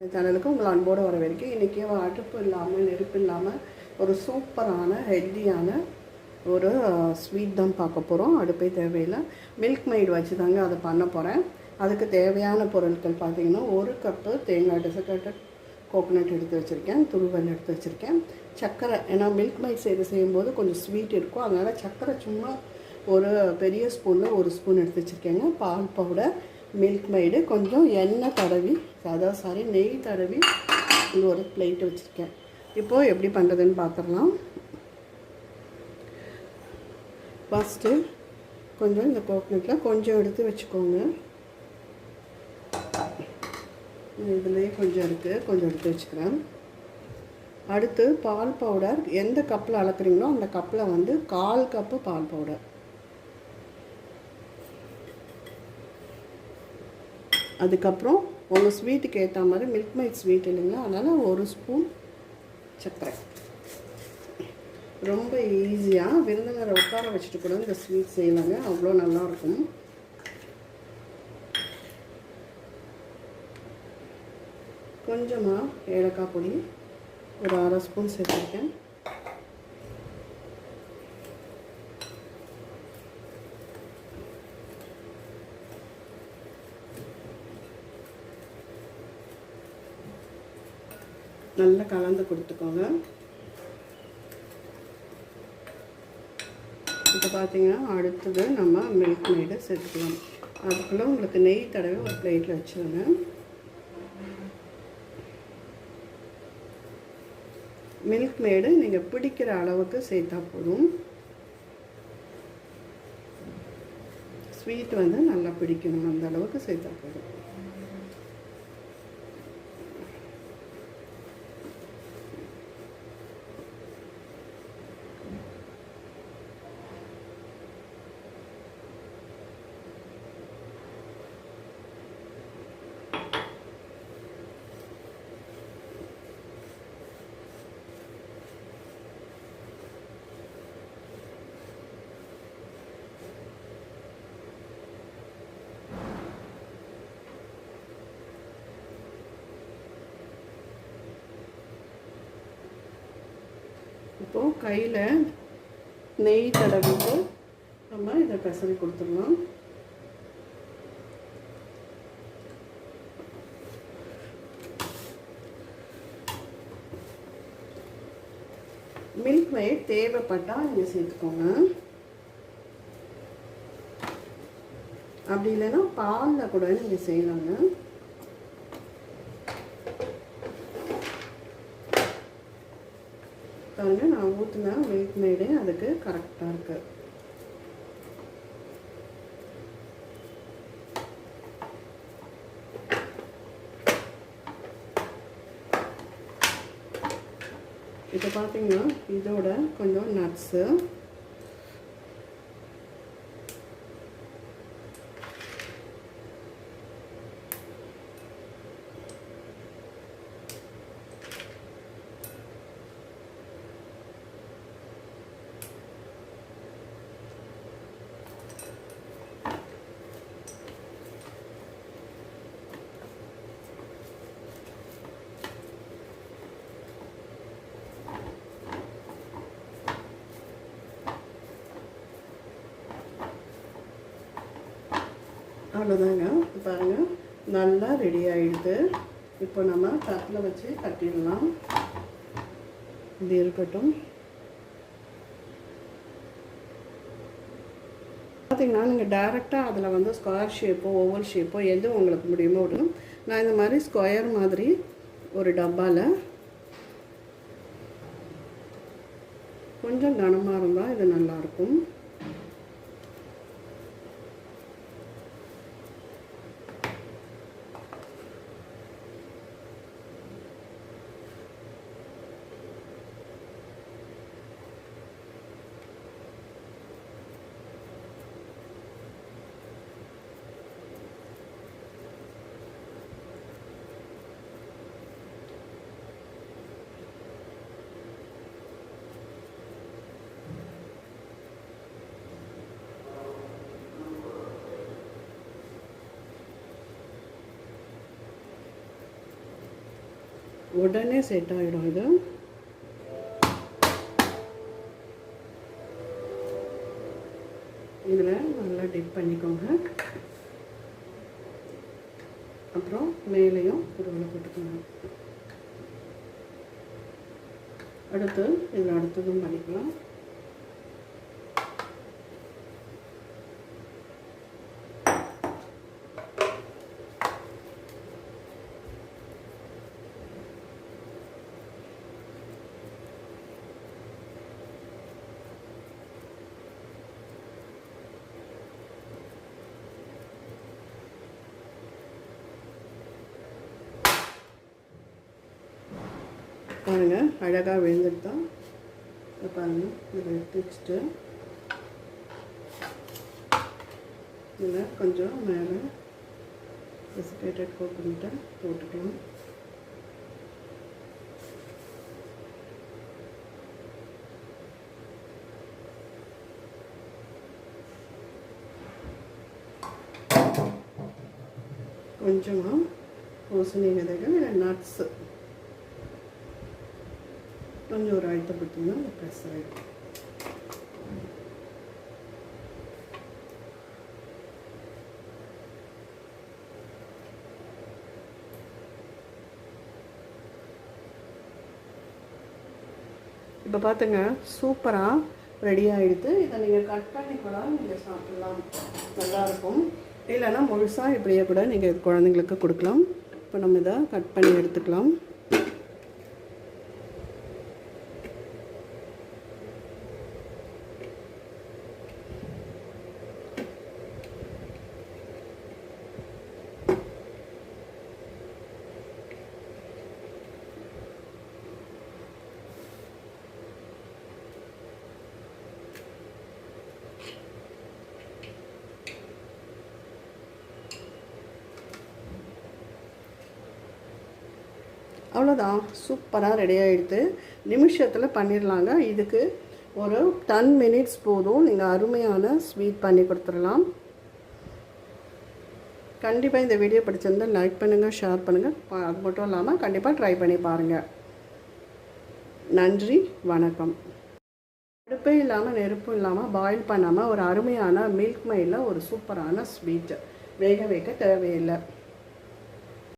இந்த சேனலுக்கு உங்களை அன்போடு வரவேற்கிறேன். இன்றைக்கி அடுப்பு இல்லாமல் நெருப்பு இல்லாமல் ஒரு சூப்பரான ஹெல்த்தியான ஒரு ஸ்வீட் தான் பார்க்க போகிறோம் அடுப்பே தேவையில்லை. மில்க் மெய்டு வச்சு தாங்க அதை பண்ண போகிறேன் அதுக்கு தேவையான பொருட்கள் பார்த்திங்கன்னா ஒரு கப்பு தேங்காய் டெசக்கட்டட் கோகோனட் எடுத்து வச்சுருக்கேன். துருவல் எடுத்து வச்சுருக்கேன். சர்க்கரை ஏன்னா மில்க் மைட் செய்து செய்யும்போது கொஞ்சம் ஸ்வீட் இருக்கும். அதனால் சர்க்கரை சும்மா ஒரு பெரிய ஸ்பூனில் ஒரு ஸ்பூன் எடுத்து வச்சுருக்கேங்க. பால் பவுடர் மில்க் மைடு. கொஞ்சம் எண்ணெய் தடவி அதாவது சாரி நெய் தடவி இது ஒரு பிளேட் வச்சுருக்கேன். இப்போது எப்படி பண்ணுறதுன்னு பார்த்துடலாம் ஃபஸ்ட்டு கொஞ்சம் இந்த கோகனட்டில் கொஞ்சம் எடுத்து வச்சுக்கோங்க. இதுலேயே கொஞ்சம் இருக்குது கொஞ்சம் எடுத்து வச்சுக்கிறேன். அடுத்து பால் பவுடர் எந்த கப்பில் அளக்குறீங்களோ அந்த கப்பில் வந்து கால் கப்பு பால் பவுடர் அதுக்கப்புறம் உங்கள் ஸ்வீட்டுக்கு ஏற்ற மாதிரி மில்க் மைட் ஸ்வீட் இல்லைங்களா அதனால் ஒரு ஸ்பூன் சர்க்கரை. ரொம்ப ஈஸியாக விருந்தினரை உட்கார வச்சுட்டு கூட இந்த ஸ்வீட் செய்யலாங்க. அவ்வளோ நல்லாயிருக்கும். கொஞ்சமாக ஏலக்காய் பொடி ஒரு அரை ஸ்பூன் சேர்த்துருக்கேன். நல்லா கலந்து கொடுத்துக்கோங்க. இப்போ பார்த்தீங்கன்னா அடுத்தது நம்ம மில்க் மெய்டை சேர்த்துக்கலாம். அதுக்குள்ளே உங்களுக்கு நெய் தடவை ஒரு பிளேட்டில் வச்சுருங்க. மில்க் மேடு நீங்கள் பிடிக்கிற அளவுக்கு சேர்த்தா போதும். ஸ்வீட் வந்து நல்லா பிடிக்கணும். அந்த அளவுக்கு சேர்த்தா போதும். இருக்கும் கையில் நெய் தடவிட்டு நம்ம இதை பெசரி கொடுத்துடலாம். மில்க் மைட் தேவைப்பட்டால் நீங்கள் சேர்த்துக்கோங்க. அப்படி இல்லைன்னா பாலில் கூட நீங்கள் செய்யலாங்க பாருங்க நான் ஊற்றின வெயிட் மேடு அதுக்கு கரெக்டாக இருக்கு. இப்போ பார்த்தீங்கன்னா இதோட கொஞ்சம் நட்ஸு அவ்வளோதாங்க. பாருங்கள் நல்லா ரெடி ஆகிடுது இப்போ நம்ம தட்டில் வச்சு கட்டிடலாம். இது இருக்கட்டும். பார்த்தீங்கன்னா நீங்கள் டேரெக்டாக அதில் வந்து ஸ்கொயர் ஷேப்போ ஓவல் ஷேப்போ எது உங்களுக்கு முடியுமோ விடணும். நான் இந்த மாதிரி ஸ்கொயர் மாதிரி ஒரு டப்பாவில் கொஞ்சம் கனமாக இருந்தால் இது நல்லாயிருக்கும் உடனே செட் ஆகிடும் இது. இதில் நல்லா டிப் பண்ணிக்கோங்க. அப்புறம் மேலேயும் குருவில் போட்டுக்கோங்க. அடுத்து இதில் அடுத்ததும் பண்ணிக்கலாம். பாருங்கள் அழகாக விழுந்துட்டு தான் பாருங்கள் இதை எடுத்து வச்சுட்டு. இதில் கொஞ்சம் மேலே ரெசிபேட்டட் கோகோனட்டை போட்டுக்கலாம். கொஞ்சமாக பூசணி விதைகள் நட்ஸு கொஞ்சம் ஒரு அழுத்தம் கொடுத்தீங்கன்னா ப்ரெஸ் ஆகிடும் இப்போ பார்த்துங்க சூப்பராக ரெடி ஆகிடுது இதை நீங்கள் கட் பண்ணி கூட நீங்கள் சாப்பிட்லாம். நல்லாயிருக்கும் இல்லைன்னா முழுசாக இப்படியே கூட நீங்கள் குழந்தைங்களுக்கு கொடுக்கலாம். இப்போ நம்ம இதை கட் பண்ணி எடுத்துக்கலாம். அவ்வளோதான் சூப்பராக ரெடி ஆகிடுது நிமிஷத்தில் பண்ணிடலாங்க இதுக்கு ஒரு டென் மினிட்ஸ் போதும். நீங்கள் அருமையான ஸ்வீட் பண்ணி கொடுத்துடலாம். கண்டிப்பாக இந்த வீடியோ பிடிச்சிருந்தால் லைக் பண்ணுங்கள் ஷேர் பண்ணுங்கள் அது மட்டும் இல்லாமல் கண்டிப்பாக ட்ரை பண்ணி பாருங்கள் நன்றி வணக்கம். அடுப்பே இல்லாமல் நெருப்பும் இல்லாமல் பாயில் பண்ணாமல் ஒரு அருமையான மில்க் மைடில் ஒரு சூப்பரான ஸ்வீட்டு வேக வைக்க தேவையில்லை.